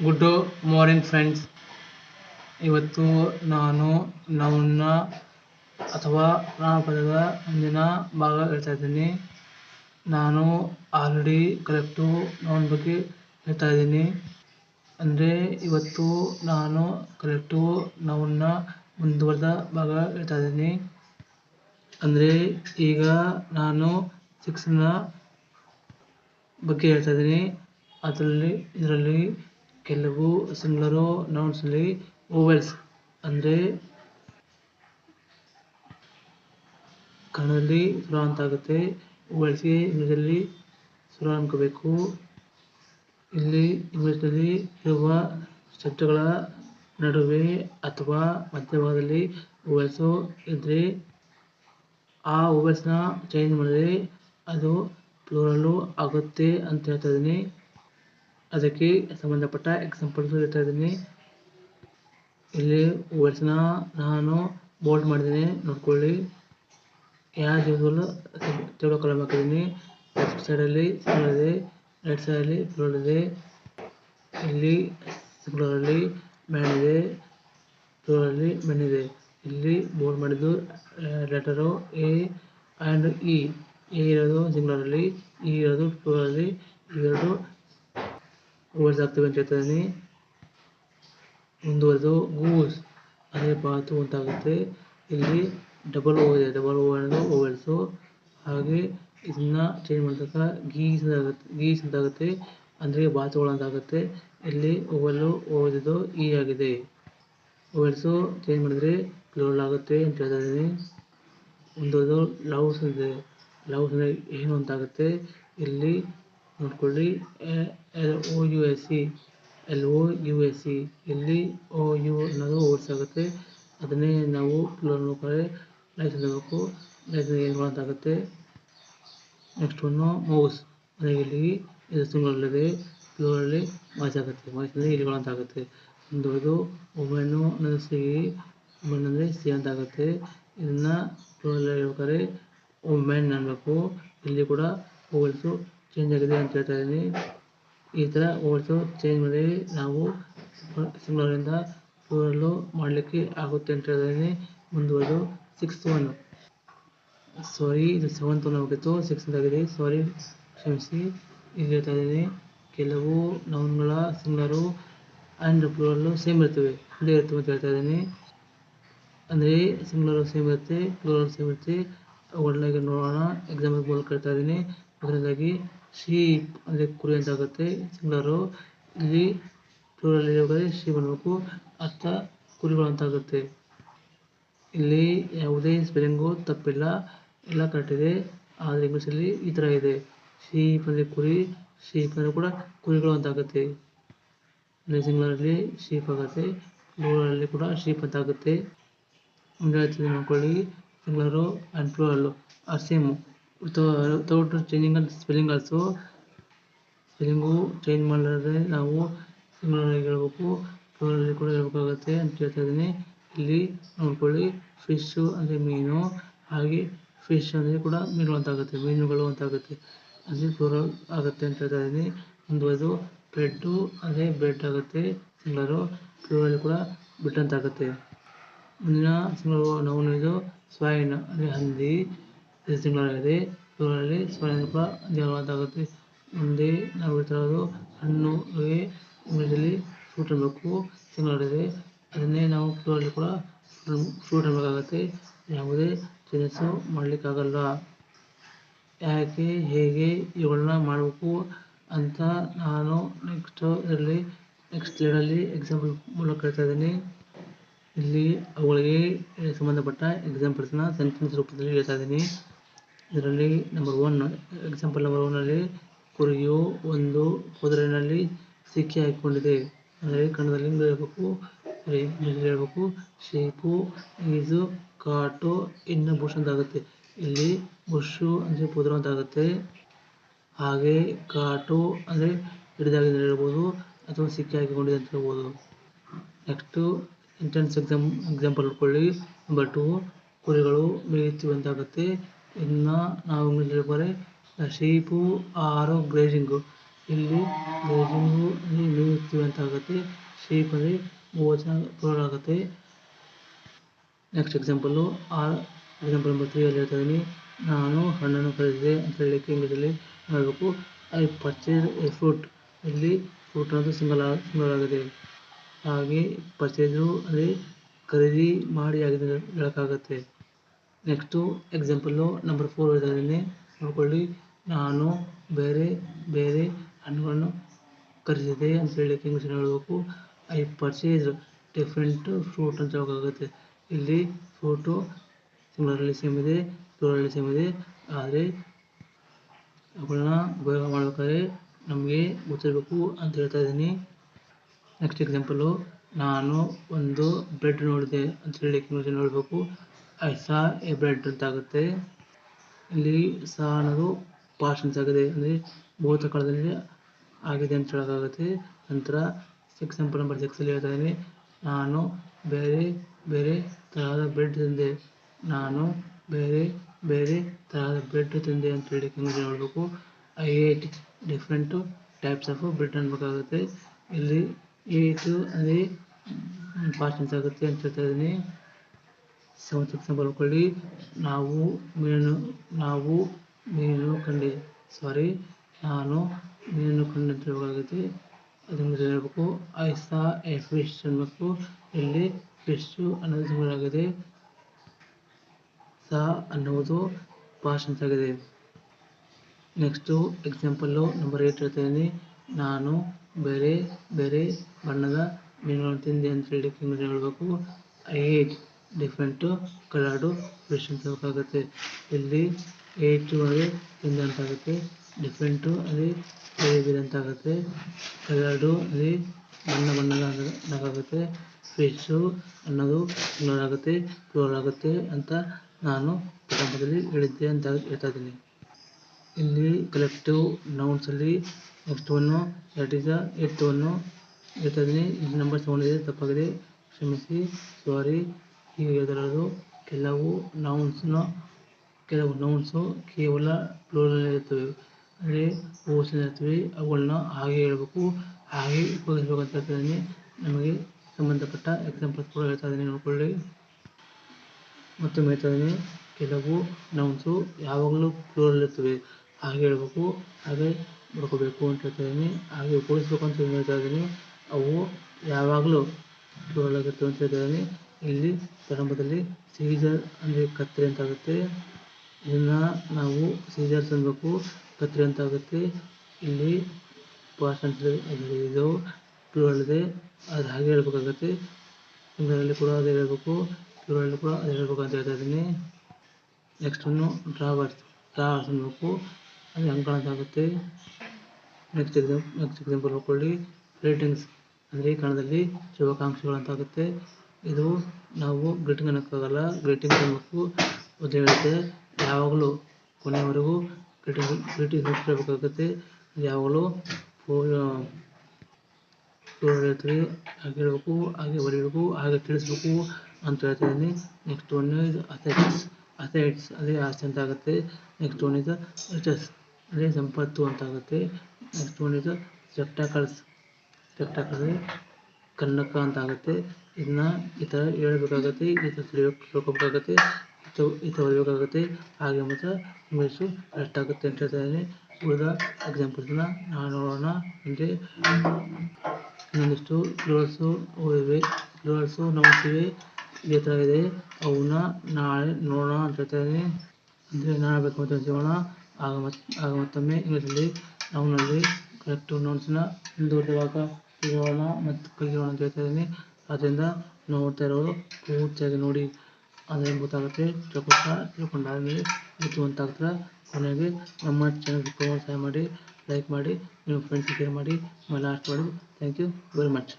Good morning friends ಇವತ್ತು ನಾನು ನೌನ್ನ ಅಥವಾ ನಾಮಪದದ ಮುಂದಿನ ಭಾಗ ಹೇಳ್ತಾ ಇದ್ದೀನಿ. ನಾನು ಆಲ್ರೆಡಿ ಕರೆಕ್ಟು ನೌನ್ ಬಗ್ಗೆ ಹೇಳ್ತಾ ಇದ್ದೀನಿ. ಅಂದರೆ ಇವತ್ತು ನಾನು ಕರೆಕ್ಟು ನೌನ್ನ ಮುಂದುವರೆದ ಭಾಗ ಹೇಳ್ತಾ ಇದ್ದೀನಿ. ಅಂದರೆ ಈಗ ನಾನು ಸಿಕ್ಸ್ನ ಬಗ್ಗೆ ಹೇಳ್ತಾ ಇದ್ದೀನಿ. ಅದರಲ್ಲಿ, ಇದರಲ್ಲಿ ಕೆಲವು ಸಿಂಗ್ಲರು ನೌನ್ಸಲ್ಲಿ ಓವೆಲ್ಸ್ ಅಂದರೆ ಕನ್ನಡದಲ್ಲಿ ಸುರ ಅಂತ ಆಗುತ್ತೆ. ಓವೆಲ್ಸ್ಗೆ ಇಂಗ್ಲೀಷಲ್ಲಿ ಸುರ ಅನ್ಕೋಬೇಕು. ಇಲ್ಲಿ ಇಂಗ್ಲೀಷ್ನಲ್ಲಿ ಇರುವ ಶಬ್ದಗಳ ನಡುವೆ ಅಥವಾ ಮಧ್ಯಭಾಗದಲ್ಲಿ ಓವೆಲ್ಸು ಇದ್ದರೆ ಆ ಓವೆಲ್ಸ್ನ ಚೇಂಜ್ ಮಾಡಿದರೆ ಅದು ಪ್ಲೂರಲ್ಲು ಆಗುತ್ತೆ ಅಂತ ಹೇಳ್ತಾ ಇದ್ದೀನಿ. ಅದಕ್ಕೆ ಸಂಬಂಧಪಟ್ಟ ಎಕ್ಸಾಂಪಲ್ಸ್ ಹೇಳ್ತಾ ಇದ್ದೀನಿ. ಇಲ್ಲಿ ವರ್ಷನ ನಾನು ಬೋಲ್ಡ್ ಮಾಡಿದ್ದೀನಿ, ನೋಡ್ಕೊಳ್ಳಿ. ಯಾವ ಜಾಗದಲ್ಲೂ ತೆಳು ಕಲಮ್ ಹಾಕಿದ್ದೀನಿ ಲೆಫ್ಟ್ ಸೈಡಲ್ಲಿ ಇದೆ ರೈಟ್ ಸೈಡಲ್ಲಿ ಫ್ಲೋರ್ ಇದೆ. ಇಲ್ಲಿ ಫ್ಲೋರಲ್ಲಿ ಮ್ಯಾನ್ ಇದೆ ಫ್ಲೋರಲ್ಲಿ ಮೆನ್ ಇದೆ. ಇಲ್ಲಿ ಬೋಲ್ಡ್ ಮಾಡಿದ್ದು letter A and E A ಇರೋದು ಸಿಂಗ್ಲರಲ್ಲಿ ಇ ಇರೋದು ಪ್ಲೂರಲ್ಲಿ ಇವೆರಡು ಓವರ್ಸ್ ಆಗ್ತವೆ ಅಂತ ಹೇಳ್ತಾನೆ ಮುಂದುವರೆದು ಗೂಸ್ ಅದೇ ಬಾತು ಅಂತಾಗುತ್ತೆ ಇಲ್ಲಿ ಡಬಲ್ ಓ ಇದೆ. ಡಬಲ್ ಓ ಅನ್ನೋದು ಓವೆಲ್ಸು ಹಾಗೆ ಇದನ್ನ ಚೇಂಜ್ ಮಾಡಿದಾಗ ಗೀಸ್ ಆಗುತ್ತೆ ಗೀಸ್ ಅಂತಾಗುತ್ತೆ. ಅಂದರೆ ಬಾತುಗಳು ಅಂತಾಗುತ್ತೆ. ಇಲ್ಲಿ ಓವೆಲ್ಲು ಓದಿದ್ದು ಇ ಆಗಿದೆ. ಓವೆಲ್ಸು ಚೇಂಜ್ ಮಾಡಿದ್ರೆ ಪ್ಲೂರಲ್ ಆಗುತ್ತೆ ಅಂತ ಹೇಳ್ತಾ ಇದ್ದೀನಿ ಮುಂದುವರೆದು ಲವ್ಸ್ ಇದೆ. ಲವ್ಸ್ ಅಂದರೆ ಏನು ಅಂತಾಗುತ್ತೆ? ಇಲ್ಲಿ ನೋಡ್ಕೊಳ್ಳಿ. L, O, U, S, C, L, O, U, S, C. ಇಲ್ಲಿ ಓ, ಯು ಅನ್ನೋದು ಓಟ್ಸ್ ಆಗುತ್ತೆ. ಅದನ್ನೇ ನಾವು ಪ್ಲೂರಲ್ ಲೈಸನ್ಸ್ ಲೈಸ್ ಆಗಬೇಕು ಲೈಸ್ ಏನು ಅಂತಾಗುತ್ತೆ ನೆಕ್ಸ್ಟ್ ಒನ್ನು ಮೌಸ್ ಅಂದರೆ ಇಲ್ಲಿ ಇದು ಸಿಂಗಲಲ್ಲಿದೆ ಪ್ಲೂರಲ್ಲಿ ವಾಯ್ಸ್ ಆಗುತ್ತೆ. ವಾಯ್ಸ್ ಅಂದರೆ ಇಲಿಗಳು ಅಂತ ಆಗುತ್ತೆ. ಮುಂದುವರೆದು ಒಮೆನ್ನು ಅನ್ನೋದು ಸಿ. ಒಮೆನ್ ಅಂದರೆ ಸಿ ಅಂತ ಆಗುತ್ತೆ. ಇದನ್ನು ಪ್ಲೂರಲ್ಲಿ ಹೇಳ್ಬೇಕಾದ್ರೆ ಒಮೆನ್ ಅನ್ನಬೇಕು ಇಲ್ಲಿ ಕೂಡ ಓವಲ್ಸು ಚೇಂಜ್ ಆಗಿದೆ ಅಂತ ಹೇಳ್ತಾ ಇದ್ದೀನಿ. ಈ ಥರ ಓವಲ್ಸು ಚೇಂಜ್ ಮಾಡಿ ನಾವು ಸಿಂಗ್ಲರಿಂದ ಫೋರಲ್ಲು ಮಾಡಲಿಕ್ಕೆ ಆಗುತ್ತೆ ಅಂತ ಹೇಳ್ತಾ ಮುಂದುವರೆದು ಸಿಕ್ಸ್ ಒನ್ ಸಾರಿ ಇದು ಸೆವೆಂತ್ ಒನ್ ಹೋಗಿತ್ತು ಸಿಕ್ಸ್ ಆಗಿದೆ. ಸಾರಿ ಕ್ಷಮಿಸಿ. ಇಲ್ಲಿ ಹೇಳ್ತಾ ಇದ್ದೀನಿ. ಕೆಲವು ನೌನ್ಗಳ ಸಿಂಗ್ಲರು ಆ್ಯಂಡ್ ಪ್ಲೂರಲ್ಲು ಸೇಮ್ ಇರ್ತವೆ. ಇಲ್ಲೇ ಇರ್ತವೆ ಅಂತ ಹೇಳ್ತಾ ಇದ್ದೀನಿ. ಅಂದರೆ ಸಿಂಗ್ಲರು ಸೇಮ್ ಇರುತ್ತೆ ಪ್ಲೂರಲ್ ಸೇಮ್ ಇರುತ್ತೆ. ಅವುಗಳನ್ನ ನೋಡೋಣ. ಎಕ್ಸಾಂಪಲ್ ಮೂಲಕ ಹೇಳ್ತಾ ಇದ್ದೀನಿ. ಮೊದಲನೇದಾಗಿ ಶೀಪ್ ಅಂದರೆ ಕುರಿ ಅಂತ ಆಗುತ್ತೆ ಸಿಂಗ್ಲರು ಇಲ್ಲಿ ಪ್ಲೂರಲ್ ಇರೋದ್ರೆ ಶೀಪ್ ಅನ್ನಬೇಕು ಅರ್ಥ ಕುರಿಗಳು ಅಂತ ಆಗುತ್ತೆ ಇಲ್ಲಿ ಯಾವುದೇ ಸ್ಪೆಲ್ಲಿಂಗು ತಪ್ಪಿಲ್ಲ. ಎಲ್ಲ ಕರೆಕ್ಟ್ ಇದೆ. ಆದರೆ ಇಂಗ್ಲೀಷಲ್ಲಿ ಈ ಥರ ಇದೆ. ಸಿ ಅಂದರೆ ಕುರಿ ಶೀಪ್ ಅಂದರೆ ಕೂಡ ಕುರಿಗಳು ಅಂತ ಆಗುತ್ತೆ ಸಿಂಗ್ಲರಲ್ಲಿ ಶೀಪ್ ಆಗುತ್ತೆ. ಪ್ಲೂರಲ್ಲಿ ಕೂಡ ಶೀಪ್ ಅಂತ ಆಗುತ್ತೆ ಮುಂದೆ ಹೇಳ್ತೀನಿ ನೋಡ್ಕೊಳ್ಳಿ. Singular and plural are same without changing spelling also spelling change ಮಾಡಿದ್ರೆ ನಾವು ಸಿಂಗ್ಲರಲ್ಲಿ ಹೇಳ್ಬೇಕು ಪ್ಲೂರಲ್ಲಿ ಕೂಡ ಹೇಳ್ಬೇಕಾಗುತ್ತೆ ಅಂತ ಹೇಳ್ತಾ ಇದ್ದೀನಿ. ಇಲ್ಲಿ ನೋಡ್ಕೊಳ್ಳಿ ಫಿಶ್ಶು ಅಂದರೆ ಮೀನು, ಹಾಗೆ ಫಿಶ್ ಅಂದರೆ ಕೂಡ ಮೀನು ಅಂತ ಆಗುತ್ತೆ, ಮೀನುಗಳು ಅಂತ ಆಗುತ್ತೆ. ಅಂದರೆ ಪ್ಲೂರಲ್ ಆಗುತ್ತೆ ಅಂತ ಹೇಳ್ತಾ ಇದ್ದೀನಿ. ಮುಂದುವರೆದು ಬ್ರೆಡ್ಡು ಅಂದರೆ ಬ್ರೆಡ್ ಆಗುತ್ತೆ ಸಿಂಗ್ಲರು ಪ್ಲೂರಲ್ಲಿ ಕೂಡ ಬಿಟ್ಟಂತಾಗುತ್ತೆ ಅಂತ ಆಗುತ್ತೆ. ಮುಂದಿನ ಸಿಂಗ್ಲರು ನಾವು ಇದು ಸ್ವೈನ್ ಅಂದರೆ ಹಂದಿ. ಇದು ಸಿಂಗ್ಲರ್ ಆಗಿದೆ ಇದರಲ್ಲಿ ಆಗುತ್ತೆ ಮುಂದೆ ನಾವು ಹೇಳ್ತಾ ಹಣ್ಣು ಇಂಗ್ಲೀಷಲ್ಲಿ ಫ್ರೂಟ್ ಅನ್ನಬೇಕು ಸಿಂಗ್ಲರ್ ಇದೆ ಅದನ್ನೇ ನಾವು ಕೂಡ ಫ್ರೂಟ್ ಅನ್ಬೇಕಾಗುತ್ತೆ. ಯಾವುದೇ ತಿನಿಸು ಮಾಡಲಿಕ್ಕಾಗಲ್ಲ. ಯಾಕೆ, ಹೇಗೆ ಇವುಗಳನ್ನ ಮಾಡಬೇಕು ಅಂತ ನಾನು ನೆಕ್ಸ್ಟ್ ಇದರಲ್ಲಿ ನೆಕ್ಸ್ಟ್ ಲೇಡಲ್ಲಿ ಎಕ್ಸಾಂಪಲ್ ಮೂಲಕ ಹೇಳ್ತಾ ಇದ್ದೀನಿ. ಇಲ್ಲಿ ಅವುಗಳಿಗೆ ಸಂಬಂಧಪಟ್ಟ ಎಕ್ಸಾಂಪಲ್ಸ್ನ ಸೆಂಟೆನ್ಸ್ ರೂಪದಲ್ಲಿ ಹೇಳ್ತಾ ಇದ್ದೀನಿ. ಇದರಲ್ಲಿ ನಂಬರ್ ಒನ್ ಎಕ್ಸಾಂಪಲ್ ನಂಬರ್ ಒನ್ನಲ್ಲಿ ಕುರಿಯು ಒಂದು ಕುದುರೆನಲ್ಲಿ ಸಿಕ್ಕಿ ಹಾಕಿಕೊಂಡಿದೆ. ಅಂದರೆ ಕನ್ನಡದಲ್ಲಿ ಹೇಳಬೇಕು ಹೇಳ್ಬೇಕು, ಶೇಪು ಈಸು ಕಾಟು, ಇನ್ನು ಬುಷ್ ಅಂತ ಆಗುತ್ತೆ. ಇಲ್ಲಿ ಬುಷು ಅಂದರೆ ಕುದುರೆ ಅಂತ ಆಗುತ್ತೆ. ಹಾಗೆ ಕಾಟು ಅಂದರೆ ಹಿಡಿದಾಗಿದೆ ಹೇಳ್ಬೋದು, ಅಥವಾ ಸಿಕ್ಕಿ ಹಾಕಿಕೊಂಡಿದೆ ಅಂತ ಹೇಳ್ಬೋದು. ನೆಕ್ಸ್ಟು ಇಂಟೆನ್ಸ್ ಎಕ್ಸಾಮ್ ಎಕ್ಸಾಂಪಲ್ ಇಟ್ಕೊಳ್ಳಿ ನಂಬರ್ ಟು ಕುರಿಗಳು ಮೇಯುತ್ತಿವೆ ಅಂತ ಆಗುತ್ತೆ ಇನ್ನು ನಾವು ಇಂಗ್ಲೀಷ್ ಬರೀ ಶೀಪು ಆರು ಗ್ರೇಜಿಂಗು ಇಲ್ಲಿ ಗ್ರೇಜಿಂಗು ಮೇಯುತ್ತೀವಿ ಅಂತ ಆಗುತ್ತೆ. ಶೀಪ್ ಮೂವತ್ತು ಜನ ಪ್ಲೂರಲ್ ಆಗುತ್ತೆ. Next example or example number three ಅಲ್ಲಿ ಹೇಳ್ತಾ ನಾನು ಹಣ್ಣನ್ನು ಖರೀದಿಸಿದೆ ಅಂತ ಹೇಳಲಿಕ್ಕೆ ಇಂಗ್ಲೀಷಲ್ಲಿ ಹೇಳಬೇಕು. ಐ ಪರ್ಚೇಸ್ ಎ ಫ್ರೂಟ್ ಇಲ್ಲಿ ಫ್ರೂಟ್ ಅನ್ನೋದು ಸಿಂಗಲ್ ಸಿಂಗಲ್ ಆಗಿದೆ. ಹಾಗೆ ಪರ್ಚೇಸು ಅಲ್ಲಿ ಖರೀದಿ ಮಾಡಿ ಆಗಿದೆ ಹೇಳೋಕ್ಕಾಗತ್ತೆ. ನೆಕ್ಸ್ಟು ಎಕ್ಸಾಂಪಲ್ಲು ನಂಬರ್ ಫೋರ್ ಇದರಲ್ಲಿ ನೋಡ್ಕೊಳ್ಳಿ ನಾನು ಬೇರೆ ಬೇರೆ ಹಣ್ಣುಗಳನ್ನು ಖರೀದಿಸಿದೆ ಅಂತ ಹೇಳಲಿಕ್ಕೆ ಇಂಗ್ಲೀಷಲ್ಲಿ ಹೇಳಬೇಕು. ಐ ಪರ್ಚೇಸ್ ಡಿಫ್ರೆಂಟ್ ಫ್ರೂಟ್ ಅಂತ ಹೇಳೋಕ್ಕಾಗುತ್ತೆ ಇಲ್ಲಿ ಫ್ರೂಟು ಸಿಂಗಲರಲ್ಲಿ ಸೇಮ್ ಇದೆ ಪ್ಲೂರಲ್ಲಿ ಸೇಮ್ ಇದೆ. ಆದರೆ ಅವುಗಳನ್ನ ಉಪಯೋಗ ಮಾಡಬೇಕಾದ್ರೆ ನಮಗೆ ಗೊತ್ತಿರಬೇಕು ಅಂತ ಹೇಳ್ತಾ ಇದ್ದೀನಿ. ನೆಕ್ಸ್ಟ್ ಎಕ್ಸಾಂಪಲು ನಾನು ಒಂದು ಬ್ರೆಡ್ ನೋಡಿದೆ ಅಂತ ಹೇಳಲಿಕ್ಕೆ ಇಂಗ್ಲೀಷಲ್ಲಿ ನೋಡಬೇಕು ಐ ಸಾ ಎ ಬ್ರೆಡ್ ಅಂತ ಆಗುತ್ತೆ ಇಲ್ಲಿ ಸಹ ಅನ್ನೋದು ಪಾಸ್ಟ್ ಆಗಿದೆ. ಅಂದರೆ ಭೂತಕಾಲದಲ್ಲಿ ಆಗಿದೆ ಅಂತ ಹೇಳೋಕ್ಕಾಗುತ್ತೆ. ನಂತರ ಎಕ್ಸಾಂಪಲ್ ನಂಬರ್ ಸಿಕ್ಸಲ್ಲಿ ಹೇಳ್ತಾ ಇದ್ದೀನಿ. ನಾನು ಬೇರೆ ಬೇರೆ ತರಹದ ಬ್ರೆಡ್ ತಿಂದೆ. ನಾನು ಬೇರೆ ಬೇರೆ ತರಹದ ಬ್ರೆಡ್ ತಿಂದೆ ಅಂತ ಹೇಳಿ ನೋಡಬೇಕು I ate different types of bread ಅನ್ಬೇಕಾಗುತ್ತೆ ಇಲ್ಲಿ ಏಟು ಅಂದರೆ ಪಾಸ್ಟ್ ಟೆನ್ಸ್ ಆಗುತ್ತೆ ಅಂತ ಹೇಳ್ತಾ ಇದ್ದೀನಿ. ಎಕ್ಸಾಂಪಲ್ ನಾವು ಮೀನು ನಾವು ಮೀನು ಕಂಡೆ. ಸಾರಿ ನಾನು ಮೀನು ಕಂಡೆ ಅಂತ ಅದನ್ನು ಹೇಳ್ಬೇಕು. ಐಸಾ ಎ ಫಿಶ್ ಅನ್ನಬೇಕು ಇಲ್ಲಿ ಫಿಶ್ಶು ಅನ್ನೋದು ಸಾ ಅನ್ನುವುದು ಪಾಸ್ಟ್ ಟೆನ್ಸ್ ಆಗಿದೆ ನೆಕ್ಸ್ಟು ಎಕ್ಸಾಂಪಲ್ಲು ನಂಬರ್ ಏಟ್ ಹೇಳ್ತಾ ಇದ್ದೀನಿ ನಾನು ಬೇರೆ ಬೇರೆ ಬಣ್ಣದ ಮೀನುಗಳನ್ನು ತಿಂದೆ ಅಂತ ಹೇಳಿ ಹೇಳಬೇಕು. I ate different coloured fish ಅಂತ ಹೇಳಬೇಕಾಗುತ್ತೆ ಇಲ್ಲಿ ಏಟು ಅಂದರೆ ಹಿಂದೆ ಅಂತ ಆಗುತ್ತೆ ಡಿಫ್ರೆಂಟು ಅಲ್ಲಿ ಬೇರೆ ಬೇರೆ ಅಂತ ಆಗುತ್ತೆ ಕಲರ್ಡು ಅಲ್ಲಿ ಬಣ್ಣ ಬಣ್ಣದ ಆಗುತ್ತೆ ಫಿಶ್ಶು ಅನ್ನೋದು ಕ್ಲೋರ್ ಆಗುತ್ತೆ ಕ್ಲೋರ್ ಆಗುತ್ತೆ ಅಂತ ನಾನು ಪ್ರಾರಂಭದಲ್ಲಿ ಹೇಳಿದ್ದೆ ಅಂತ ಹೇಳ್ತಾ ಇದ್ದೀನಿ. ಇಲ್ಲಿ collective ನೌನ್ಸಲ್ಲಿ next one that is eight one ಹೇಳ್ತಾ ಇದ್ದೀನಿ. ಇಲ್ಲಿ ನಂಬರ್ ಸೆವೆನ್ ಇದೆ, ತಪ್ಪಾಗಿದೆ. ಕ್ಷಮಿಸಿ ಸಾರಿ ಹೀಗೆ ಕೆಲವು ಕೆಲವು ನೌನ್ಸ್ನ ಕೆಲವು ನೌನ್ಸು ಕೇವಲ ಪ್ಲೂರಲ್ ಇರ್ತವೆ ಅಂದರೆ ಇರ್ತವೆ ಅವುಗಳನ್ನ ಹಾಗೆ ಹೇಳಬೇಕು, ಹಾಗೆ ಉಪಯೋಗಿಸ್ಬೇಕು ಅಂತ ಹೇಳ್ತಾಯಿದ್ದೀನಿ ನಮಗೆ ಸಂಬಂಧಪಟ್ಟ ಎಕ್ಸಾಂಪಲ್ಸ್ ಕೂಡ ಹೇಳ್ತಾ ಇದ್ದೀನಿ ನೋಡ್ಕೊಳ್ಳಿ. ಮತ್ತೊಮ್ಮೆ ಹೇಳ್ತಾ ಇದ್ದೀನಿ ಕೆಲವು ನೌನ್ಸು ಯಾವಾಗಲೂ ಇರ್ತವೆ ಹಾಗೆ ಹೇಳಬೇಕು, ಹಾಗೆ ಬರ್ಕೋಬೇಕು ಅಂತ ಹೇಳ್ತಾ ಹಾಗೆ ಉಪಯೋಗಿಸ್ಬೇಕು ಅಂತ ಹೇಳ್ತಾ ಇದ್ದೀನಿ ಅವು ಯಾವಾಗಲೂ ಪ್ಲೂರಲ್ ಆಗಿರ್ತವೆ ಅಂತ ಹೇಳ್ತಾ ಇದ್ದೀನಿ ಇಲ್ಲಿ ಪ್ರಾರಂಭದಲ್ಲಿ ಸೀಜರ್ ಅಂದರೆ ಕತ್ತರಿ ಅಂತ ಆಗುತ್ತೆ ಇದನ್ನ ನಾವು ಸೀಜರ್ಸ್ ಅನ್ಬೇಕು ಕತ್ತರಿ ಅಂತ ಆಗುತ್ತೆ ಇಲ್ಲಿ ಪಾಸ್ಟ್ ಅಂತ ಇದು ಪ್ಲೂರಲ್ ಇದೆ, ಅದು ಹಾಗೆ ಹೇಳ್ಬೇಕಾಗುತ್ತೆ. ಇಂಗ್ಲೀಷಲ್ಲಿ ಕೂಡ ಅದೇ ಹೇಳ್ಬೇಕು ಪ್ಲೂರಲ್ಲಿ ಕೂಡ ಅದೇ ಹೇಳ್ಬೇಕು ಅಂತ ಹೇಳ್ತಾ ಇದ್ದೀನಿ. ನೆಕ್ಸ್ಟ್ ಒನ್ನು ಡ್ರಾವರ್ಸ್ ಡ್ರಾವರ್ಸ್ ಅನ್ಬೇಕು. ಅದು ಅಂತ ಆಗುತ್ತೆ. ನೆಕ್ಸ್ಟ್ ನೆಕ್ಸ್ಟ್ ಎಕ್ಸಾಂಪಲ್ ನೋಡ್ಕೊಳ್ಳಿ. ರೇಟಿಂಗ್ಸ್ ಅಂದರೆ ಕನ್ನಡದಲ್ಲಿ ಶುಭಾಕಾಂಕ್ಷೆಗಳು ಅಂತ ಆಗುತ್ತೆ. ಇದು ನಾವು ಗ್ರೀಟಿಂಗ್ ಅನ್ನೋಕ್ಕಾಗಲ್ಲ ಗ್ರೀಟಿಂಗ್ ಅನ್ಬೇಕು ಮೊದಲು ಹೇಳುತ್ತೆ ಯಾವಾಗಲೂ ಕೊನೆವರೆಗೂ ಗ್ರೀಟಿಂಗ್ ಗ್ರೀಟಿಂಗ್ ಹೇಳಬೇಕಾಗುತ್ತೆ ಯಾವಾಗಲೂ ಹೇಳ್ತೀವಿ. ಹಾಗೆ ಹೇಳಬೇಕು, ಹಾಗೆ ಬರೀಬೇಕು, ಹಾಗೆ ತಿಳಿಸ್ಬೇಕು ಅಂತ ಹೇಳ್ತಾ ಇದ್ದೀನಿ ನೆಕ್ಸ್ಟ್ ಒನ್ ಇಸ್ ಅಥೆಟಿಕ್ಸ್ ಅಥೆಟಿಕ್ಸ್ ಅದೇ ಆಸ್ತಿ ಅಂತ ಆಗುತ್ತೆ. ನೆಕ್ಸ್ಟ್ ಒನ್ ಇಸ್ ರಿಚಸ್ ಅದೇ ಸಂಪತ್ತು ಅಂತ ಆಗುತ್ತೆ. Next one is spectacles spectacle ಕನ್ನಡಕ ಅಂತ ಆಗುತ್ತೆ. ಇದನ್ನ ಈ ಥರ ಹೇಳ್ಬೇಕಾಗತ್ತೆ, ಈ ಥರ ತಿಳ್ಕೊಬೇಕಾಗತ್ತೆ, ಈ ಥರ ಥರ ಹಾಗೆ ಮಾತ್ರ ಇಂಗ್ಲೀಷು ಕರೆಕ್ಟ್ ಆಗುತ್ತೆ ಅಂತ ಹೇಳ್ತಾ ಇದ್ದೀನಿ. ಉಳಿದ ಎಕ್ಸಾಂಪಲ್ಸ್ನ ನಾವು ನೋಡೋಣ. ಅಂದರೆ ಇನ್ನೊಂದಿಷ್ಟು ಪ್ಲೂರಲ್ಸು ಇವೆ ಪ್ಲೂರಲ್ಸು ನೌನ್ಸ್ ಇವೆ ಇದೇ. ಅವನ್ನ ನಾಳೆ ನೋಡೋಣ ಅಂತ ಹೇಳ್ತಾ ಇದ್ದೀನಿ. ಅಂದರೆ ನಾಳೆ ಬೇಕು ಅಂತ ಹೇಳೋಣ. ಆಗ ಮತ್ತೆ ಆಗ ಮತ್ತೊಮ್ಮೆ ಇಂಗ್ಲೀಷಲ್ಲಿ ನೌನಲ್ಲಿ ಕರೆಕ್ಟು ನೌನ್ಸ್ನ ಮುಂದುವರೆದಾಗ ತಿಳಿಯೋಣ ಮತ್ತು ಅಂತ ಹೇಳ್ತಾ ಇದ್ದೀನಿ. ಅದರಿಂದ ನೋಡ್ತಾ ಇರೋರು ಪೂರ್ತಿಯಾಗಿ ನೋಡಿ. ಅದೇನು ಗೊತ್ತಾಗುತ್ತೆ ತಿಳ್ಕೊತಾ ತಿಳ್ಕೊಂಡಾದ್ಮೇಲೆ ಬುದ್ಧಿವಂತ ಕೊನೆಗೆ ನಮ್ಮ ಚಾನಲ್ಗೆ ಸಹಾಯ ಮಾಡಿ ಲೈಕ್ ಮಾಡಿ, ನಿಮ್ಮ ಫ್ರೆಂಡ್ಸ್ ಶೇರ್ ಮಾಡಿ ಲಾಸ್ಟ್ ಮಾಡಿ ಥ್ಯಾಂಕ್ ಯು ವೆರಿ ಮಚ್